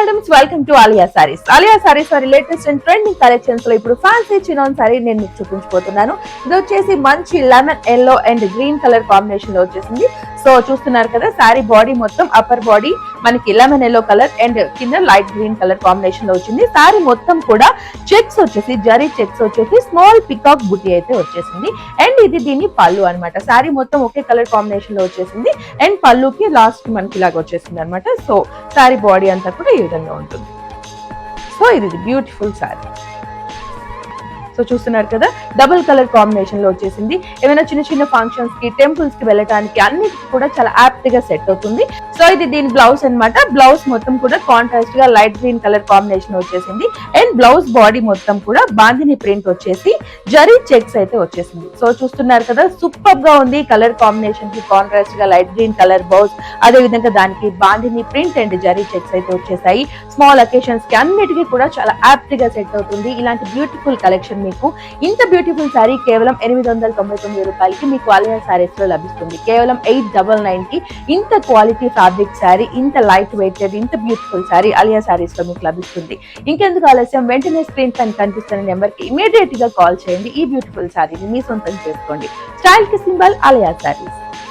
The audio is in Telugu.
Madams welcome to Alia Sarees Alia Sarees వారి లేటెస్ట్ అండ్ ట్రెండింగ్ కలెక్షన్స్లో ఇప్పుడు ఫ్యాన్సీ చినోన్ సారీ నేను మీకు చూపించబోతున్నాను. ఇది వచ్చేసి మంచి lemon yellow and green colour కాంబినేషన్లో వచ్చేసింది. సో చూస్తున్నారు కదా సారీ బాడీ మొత్తం అప్పర్ బాడీ మనకి లెమన్ ఎల్లో కలర్ అండ్ కింద లైట్ గ్రీన్ కలర్ కాంబినేషన్లో వచ్చింది. సారీ మొత్తం కూడా చెక్స్ వచ్చేసి జరీ చెక్స్ వచ్చేసి స్మాల్ పికాక్ బుటీ అయితే వచ్చేసింది. అండ్ ఇది దీని పళ్ళు అనమాట సారీ మొత్తం ఒకే కలర్ కాంబినేషన్లో వచ్చేసింది. అండ్ పళ్ళుకి లాస్ట్ మనకి ఇలాగ వచ్చేసింది అనమాట సో సారీ బాడీ అంతా కూడా విధంగా ఉంటుంది సో ఇది బ్యూటిఫుల్ సారీ సో చూస్తున్నారు కదా డబుల్ కలర్ కాంబినేషన్లో వచ్చేసింది. ఏమైనా చిన్న చిన్న ఫంక్షన్స్కి టెంపుల్స్కి వెళ్ళటానికి అన్నిటికి కూడా చాలా యాప్ట్గా సెట్ అవుతుంది. సో ఇది దీని బ్లౌజ్ అన్నమాట. బ్లౌజ్ మొత్తం కూడా కాంట్రాస్ట్గా లైట్ గ్రీన్ కలర్ కాంబినేషన్ వచ్చేసింది. అండ్ బ్లౌజ్ బాడీ మొత్తం కూడా బాందిని ప్రింట్ వచ్చేసి జరీ చెక్స్ అయితే వచ్చేసింది. సో చూస్తున్నారు కదా సూపర్గా ఉంది కలర్ కాంబినేషన్కి కాంట్రాస్ట్గా లైట్ గ్రీన్ కలర్ బ్లౌజ్ అదే విధంగా దానికి bandhani print and zari checks అయితే వచ్చేసాయి. స్మాల్ అకేషన్స్కి అన్నిటికీ కూడా చాలా యాప్ట్గా సెట్ అవుతుంది. ఇలాంటి బ్యూటిఫుల్ కలెక్షన్ మీకు ఇంత బ్యూటిఫుల్ సారీ కేవలం ఎనిమిది వందల తొంభై తొమ్మిది రూపాయలకి మీకు ఆలియా శారీస్లో లభిస్తుంది. కేవలం ఎయిట్ డబల్ నైన్కి ఇంత క్వాలిటీ ఫ్యాబ్రిక్ శారీ ఇంత లైట్ వెయిటెడ్ ఇంత బ్యూటిఫుల్ సారీ అలియా శారీస్లో మీకు లభిస్తుంది. ఇంకెందుకు ఆలస్యం? వెంటనే స్క్రీన్ పైన కనిపిస్తున్న నెంబర్కి ఇమీడియట్గా కాల్ చేయండి. ఈ బ్యూటిఫుల్ సారీని మీ సొంతం చేసుకోండి. స్టైల్కి సింబల్ అలియా సారీస్